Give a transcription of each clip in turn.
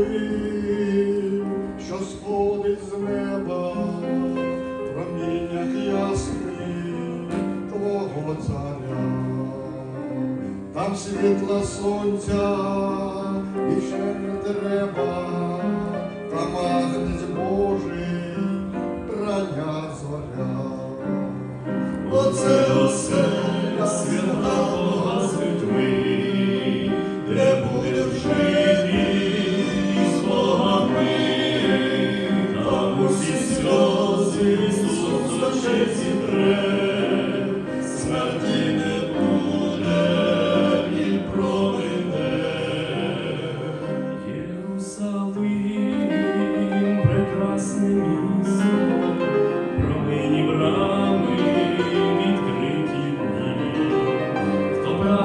Єрусалим, що сходить з неба, проміннях ясних твого царя нам світла сонця більше не треба, та махнець Божий прання зоря.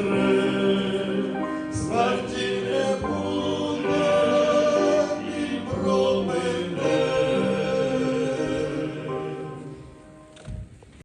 through.